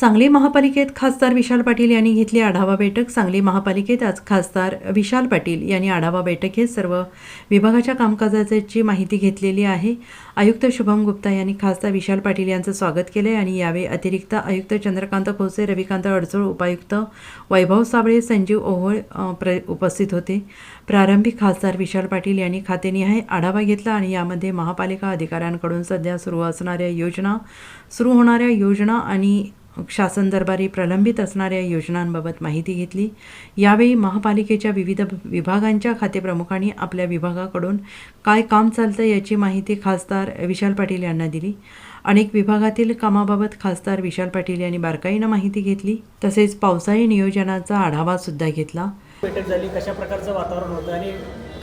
सांगली महापालिकेत खासदार विशाल पाटील यांनी घेतली आढावा बैठक. सांगली महापालिकेत आज खासदार विशाल पाटील यांनी आढावा बैठकीत सर्व विभागाच्या कामकाजाची माहिती घेतलेली आहे. आयुक्त शुभम गुप्ता यांनी खासदार विशाल पाटील यांचं स्वागत केले आणि यावेळी अतिरिक्त आयुक्त चंद्रकांत खोसे रविकांत अडचोळ उपायुक्त वैभव साबळे संजीव ओहोळ प्र उपस्थित होते. प्रारंभी खासदार विशाल पाटील यांनी खातेनिहाय आढावा घेतला आणि यामध्ये महापालिका अधिकाऱ्यांकडून सध्या सुरू असणाऱ्या योजना सुरू होणाऱ्या योजना आणि शासन दरबारी प्रलंबित असणाऱ्या योजनांबाबत माहिती घेतली. यावेळी महापालिकेच्या विविध विभागांच्या खातेप्रमुखांनी आपल्या विभागाकडून काय काम चालतं याची माहिती खासदार विशाल पाटील यांना दिली. अनेक विभागातील कामाबाबत खासदार विशाल पाटील यांनी बारकाईनं माहिती घेतली. तसेच पावसाळी नियोजनाचा आढावा सुद्धा घेतला. बैठक झाली. कशा प्रकारचं वातावरण होतं आणि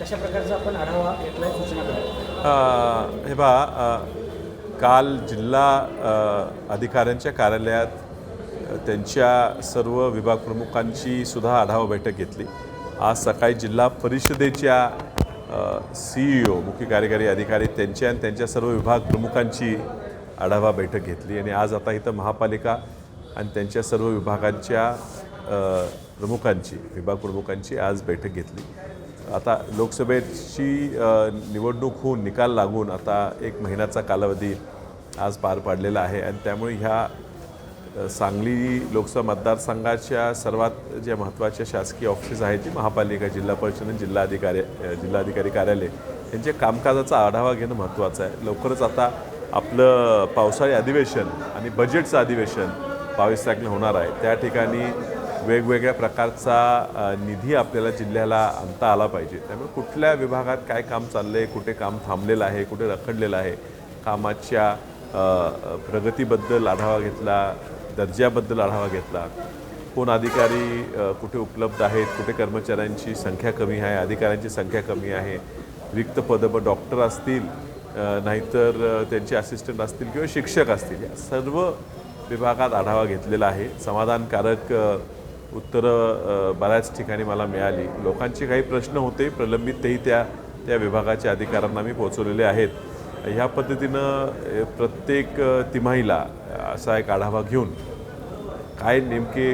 कशा प्रकारचा आपण आढावा घेतला सूचना हे अ, काल जिल्हा अधिकाऱ्यांच्या कार्यालयात त्यांच्या सर्व विभाग प्रमुखांची सुद्धा आढावा बैठक घेतली. आज सकाळी जिल्हा परिषदेच्या सी ई ओ मुख्य कार्यकारी अधिकारी त्यांच्या आणि त्यांच्या सर्व विभाग प्रमुखांची आढावा बैठक घेतली. आणि आज आता इथं महापालिका आणि त्यांच्या सर्व विभागांच्या प्रमुखांची विभाग प्रमुखांची आज बैठक घेतली. आता लोकसभेची निवडणूक होऊन निकाल लागून आता एक महिन्याचा कालावधी आज पार पाडलेला आहे. आणि त्यामुळे ह्या सांगली लोकसभा मतदारसंघाच्या सर्वात ज्या महत्त्वाच्या शासकीय ऑफिसेस आहेत ती महापालिका जिल्हा परिषद आणि जिल्हाधिकारी जिल्हाधिकारी कार्यालय. यांच्या कामकाजाचा आढावा घेणं महत्त्वाचं आहे. लवकरच आता आपलं पावसाळी अधिवेशन आणि बजेटचं अधिवेशन बावीस तारखेला होणार आहे. त्या ठिकाणी वेगवेगळ्या प्रकारचा निधी आपल्याला जिल्ह्याला आणता आला पाहिजे. त्यामुळे कुठल्या विभागात काय काम चाललं आहे कुठे काम थांबलेलं आहे कुठे रखडलेलं आहे कामाच्या प्रगतीबद्दल आढावा घेतला दर्जाबद्दल आढावा घेतला. कोण अधिकारी कुठे उपलब्ध आहेत कुठे कर्मचाऱ्यांची संख्या कमी आहे अधिकाऱ्यांची संख्या कमी आहे रिक्त पदं डॉक्टर असतील नाहीतर त्यांचे असिस्टंट असतील किंवा शिक्षक असतील या सर्व विभागात आढावा घेतलेला आहे. समाधानकारक उत्तरं बऱ्याच ठिकाणी मला मिळाली. लोकांचे काही प्रश्न होते प्रलंबित तेही त्या त्या विभागाच्या अधिकाऱ्यांना मी पोचवलेले आहेत. ह्या पद्धतीनं प्रत्येक तिमाहीला असा एक आढावा घेऊन काय नेमके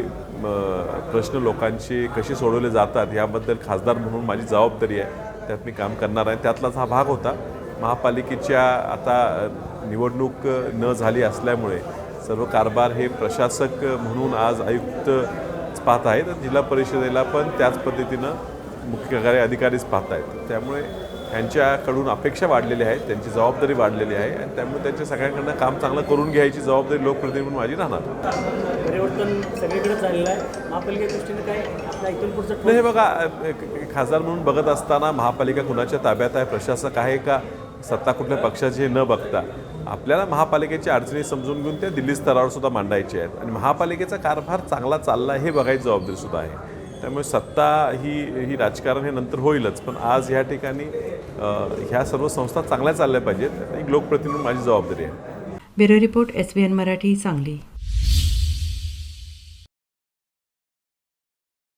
प्रश्न लोकांचे कसे सोडवले जातात याबद्दल खासदार म्हणून माझी जबाबदारी आहे. त्यात मी काम करणार आहे. त्यातलाच हा भाग होता. महापालिकेच्या आता निवडणूक न झाली असल्यामुळे सर्व कारभार हे प्रशासक म्हणून आज आयुक्त पाहत आहेत. जिल्हा परिषदेला पण त्याच पद्धतीनं मुख्य कार्यकारी अधिकारीच पाहत आहेत. त्यामुळे यांच्याकडून अपेक्षा वाढलेली आहे त्यांची जबाबदारी वाढलेली आहे आणि त्यामुळे त्यांच्या सगळ्यांकडनं काम चांगलं करून घ्यायची जबाबदारी लोकप्रतिनिधी म्हणून माझी राहणार. परिवर्तन सगळीकडे झालेलं आहे. महापालिकेच्या दृष्टीने काय नाही हे बघा खासदार म्हणून बघत असताना महापालिका कुणाच्या ताब्यात आहे प्रशासक आहे का सत्ता कुठल्या पक्षाची हे न बघता. आपल्याला महापालिकेच्या अडचणी समजून घेऊन त्या दिल्ली स्तरावर सुद्धा मांडायच्या आहेत. आणि महापालिकेचा कारभार चांगला चालला हे बघायची जबाबदारी सुद्धा आहे. त्यामुळे सत्ता ही ही राजकारण हे नंतर होईलच. पण आज ह्या ठिकाणी ह्या सर्व संस्था चांगल्या चालल्या पाहिजेत. एक लोकप्रतिनिधी माझी जबाबदारी आहे. Bureau report S B N Marathi Sangli.